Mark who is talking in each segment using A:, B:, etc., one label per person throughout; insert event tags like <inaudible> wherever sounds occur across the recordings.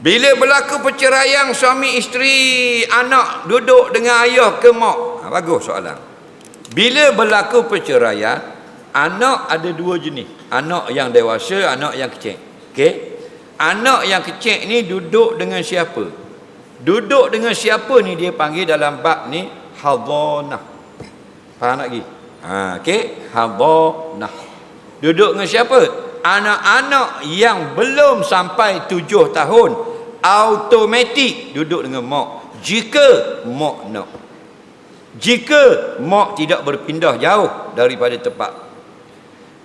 A: Bila berlaku perceraian suami isteri anak duduk dengan ayah ke mak? Ha, bagus soalan. Bila berlaku perceraian, anak ada dua jenis. Anak yang dewasa, anak yang kecil. Okey? Anak yang kecil ni duduk dengan siapa? Duduk dengan siapa ni dia panggil dalam bab ni hadhanah. Faham tak lagi? Ha, okey? Hadhanah. Duduk dengan siapa? Anak-anak yang belum sampai tujuh tahun automatik duduk dengan mak. Jika mak nak. Jika mak tidak berpindah jauh daripada tempat.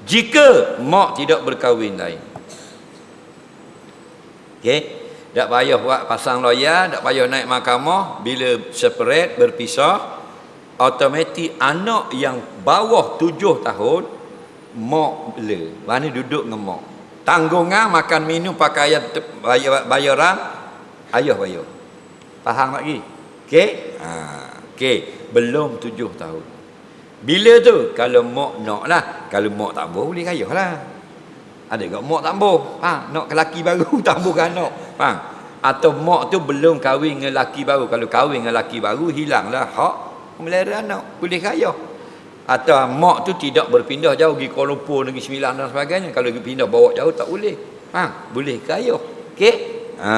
A: Jika mak tidak berkahwin lain. Okey? Tak payah buat pasang lawyer, tak payah naik mahkamah bila separate berpisah automatik anak yang bawah tujuh tahun mak bela. Mana duduk dengan mak. Tanggungan makan minum pakaian bayar, bayaran ayah bayar. Faham lagi? Okey? Ha, okey. Belum tujuh tahun. Bila tu? Kalau mak nak lah. Kalau mak tak boleh, boleh kayah lah. Ada kat mak tak boleh. Ha, nak ke laki baru, <laughs> tak boleh anak. Faham? Atau mak tu belum kahwin dengan laki baru. Kalau kahwin dengan laki baru, hilanglah hak melera anak. Boleh kayah. Atau mak tu tidak berpindah jauh pergi Kuala Lumpur, Negeri Sembilan dan sebagainya. Kalau pergi pindah bawa jauh, tak boleh. Ha, boleh kayah. Okey? Ha.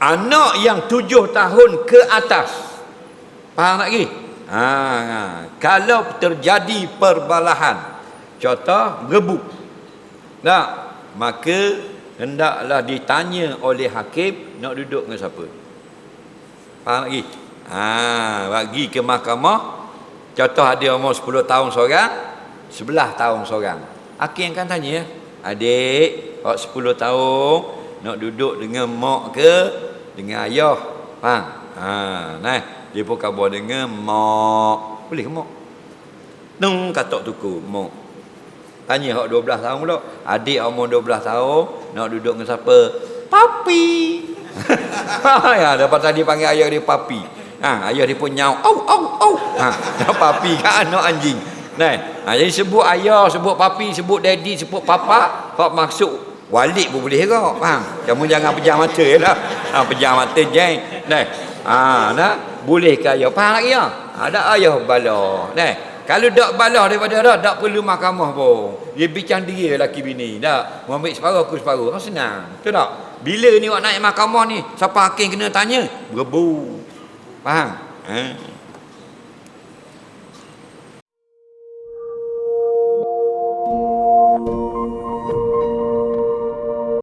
A: Anak yang tujuh tahun ke atas. Faham tak lagi? Ha, ha. Kalau terjadi perbalahan. Contoh, gebuk. Tak? Maka hendaklah ditanya oleh hakim nak duduk dengan siapa. Faham lagi? Ha, bagi ke mahkamah. Contoh ada umur 10 tahun seorang, 11 tahun seorang. Hakim akan tanya, adik, awak 10 tahun nak duduk dengan mak ke dengan ayah? Faham? Ha, nah, dia pun khabar dengan mak. Boleh ke mak? Nung katok tuku mak. Tanya hak 12 tahun pula. Adik umur 12 tahun nak duduk dengan siapa? Papi. <laughs> ya, dapat tadi panggil ayah dia papi. Ha, ayah dia pun nyau. Au au au. Ha, <laughs> papi kan anak anjing. Nah, ha, jadi sebut ayah, sebut papi, sebut daddy, sebut papa, hak maksud walik pun boleh ke? Faham? Kamu jangan pejam mata lah. Ha, pejam mata jeng. Nah. Ha, nah, boleh ke ayah? Faham lagi ya? Ada ayah bala. Nah, kalau tak balah daripada dah, tak perlu mahkamah pun. Dia bincang diri lelaki bini. Tak, ambil separuh, aku separuh. Senang. Betul tak? Bila ni awak naik mahkamah ni, siapa hakim kena tanya? Berebu. Faham? Ha?